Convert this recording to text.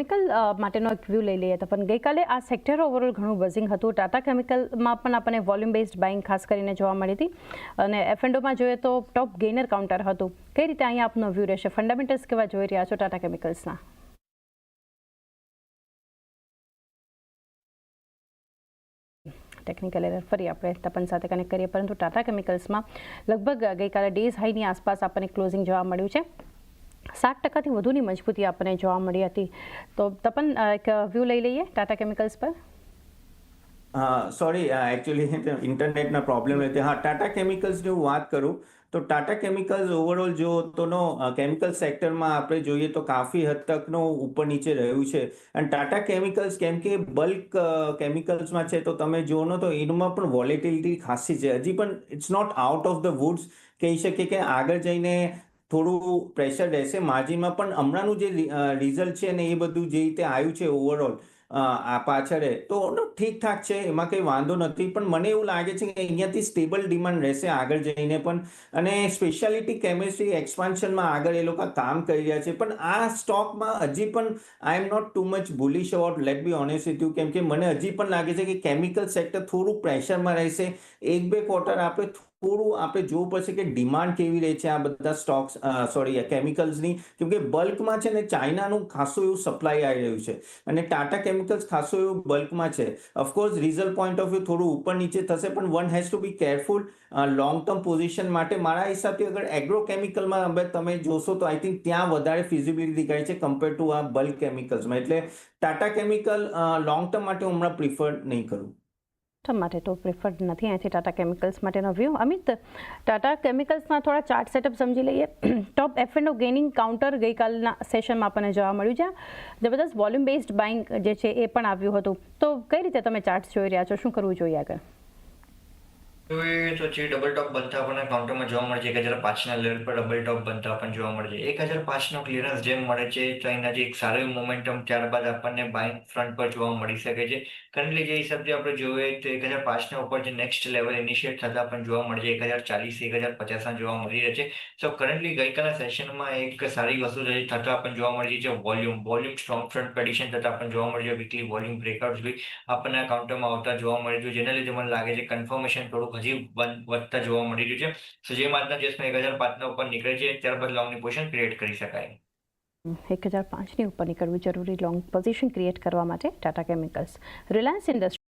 Chemical માટેનો એક view લઈ લઈએ તો પણ ગઈકાલે આ સેક્ટર ઓવરઓલ ઘણું બઝિંગ હતું. ટાટા કેમિકલમાં પણ આપણને વોલ્યુમ બેઝડ બાઇંગ ખાસ કરીને જોવા મળી હતી. અને એફએન્ડોમાં જોઈએ તો ટોપ ગેઇનર કાઉન્ટર હતું. કઈ રીતે અહીંયા આપનો વ્યૂ રહેશે? ફંડામેન્ટલ્સ કેવા જોઈ રહ્યા છો ટાટા કેમિકલ્સના ટેકનિકલ એરર ફરી આપણે તપન સાથે કનેક્ટ કરીએ. પરંતુ ટાટા કેમિકલ્સમાં લગભગ ગઈકાલે ડેઝ હાઈની આસપાસ આપણને ક્લોઝિંગ જોવા મળ્યું છે. સાત ટકાથી વધુની મજબૂતી આપણને જોવા મળી હતી. તો તપન એક વ્યૂ લઈ લઈએ ટાટા કેમિકલ્સ પર. સોરી એકચ્યુઅલી ઇન્ટરનેટના પ્રોબ્લેમ રહેતી હા ટાટા કેમિકલ્સની હું વાત કરું, તો ટાટા કેમિકલ્સ ઓવરઓલ જો તોનો કેમિકલ સેક્ટરમાં આપણે જોઈએ તો કાફી હદ તકનો ઉપર નીચે રહ્યું છે. અને ટાટા કેમિકલ્સ કેમ કે બલ્ક કેમિકલ્સમાં છે, તો તમે જુઓ ને તો એમાં પણ વોલેટિલિટી ખાસી છે. હજી પણ it's not out of the woods કહી શકીએ કે આગળ જઈને થોડું પ્રેશર રહેશે. માર્જિનમાં પણ હમણાંનું જે રિઝલ્ટ છે ને એ બધું જે રીતે આવ્યું છે ઓવરઓલ આ પાછળ તો ઠીકઠાક છે, એમાં કંઈ વાંધો નથી. પણ મને એવું લાગે છે કે અહીંયાથી સ્ટેબલ ડિમાન્ડ રહેશે આગળ જઈને પણ. અને સ્પેશિયાલિટી કેમિસ્ટ્રી એક્સપાન્શનમાં આગળ એ લોકો કામ કરી રહ્યા છે. પણ આ સ્ટોકમાં હજી પણ I am not too much bullish about let be honest with you કેમ કે મને હજી પણ લાગે છે કે કેમિકલ સેક્ટર થોડું પ્રેશરમાં રહેશે. એક બે ક્વાર્ટર આપણે થોડું આપણે જોવું પડશે કે ડિમાન્ડ કેવી રહે છે આ બધા સ્ટોક્સ સોરી કેમિકલ્સની કેમ કે બલ્કમાં છે ને ચાઇનાનું ખાસું એવું સપ્લાય આવી રહ્યું છે. અને ટાટા કેમિકલ્સ ખાસો એવું બલ્કમાં છે. Of course result point of view થોડું ઉપર નીચે થશે, પણ one has to be careful long term position માટે. મારા હિસાબથી અગર એગ્રો કેમિકલમાં હવે તમે જોશો તો આઈ થિંક ત્યાં વધારે ફિઝિબિલિટી દેખાય છે કમ્પેર ટુ આ બલ્ક કેમિકલ્સમાં એટલે ટાટા કેમિકલ લોંગ ટર્મ માટે હું હમણાં પ્રિફર નહીં કરું. માટે તો પ્રિફર્ડ નથી. અહીંયાથી ટાટા કેમિકલ્સ માટેનો વ્યૂ અમિત ટાટા કેમિકલ્સના થોડા ચાર્ટ સેટઅપ સમજી લઈએ. Top F and gaining counter ગઈકાલના સેશનમાં આપણને જોવા મળ્યું છે. જબરદસ્ત વોલ્યુમ બેઝડ બાઇંગ જે છે એ પણ આવ્યું હતું. તો કઈ રીતે તમે ચાર્ટ જોઈ રહ્યા છો? શું કરવું જોઈએ આગળ? તો જે ડબલ ટોપ બનતા આપણને કાઉન્ટરમાં જોવા મળે છે, એક હજાર પાંચના લેવલ પર ડબલ ટોપ બનતા આપણને જોવા મળે છે. એક હજાર પાંચનો ક્લિયરન્સ જેમ મળે છે, તો એનાથી એક સારું એવું મોમેન્ટમ ત્યારબાદ આપણને બાઇંગ ફ્રન્ટ પર જોવા મળી શકે છે. કરન્ટલી જે હિસાબથી આપણે જોઈએ, તો એક હજાર પાંચના ઉપર જે નેક્સ્ટ લેવલ ઇનિશિયેટ થતા આપણને જોવા મળે છે, એક હજાર ચાલીસ, એક હજાર પચાસના જોવા મળી રહે છે. સો કરન્ટલી ગઈકાલના સેશનમાં એક સારી વસ્તુ જે થતા આપણને જોવા મળી છે volume volume strong front condition થતા આપણને જોવા મળી છે વીકલી વોલ્યુમ બ્રેકઆઉટ બી આપણને કાઉન્ટરમાં આવતા જોવા મળે છે. જેના લીધે મને લાગે છે કન્ફર્મેશન થોડુંક હજી વધતા જોવા મળી રહ્યું છે. સો જે દિવસમાં એક હજાર પાંચના ઉપર નીકળે છે, ત્યારબાદ લોંગની પોઝિશન ક્રિએટ કરી શકાય. એક હજાર પાંચની ઉપર નીકળવું જરૂરી લોંગ પોઝિશન ક્રિએટ કરવા માટે ટાટા કેમિકલ્સ રિલાયન્સ ઇન્ડસ્ટ્રી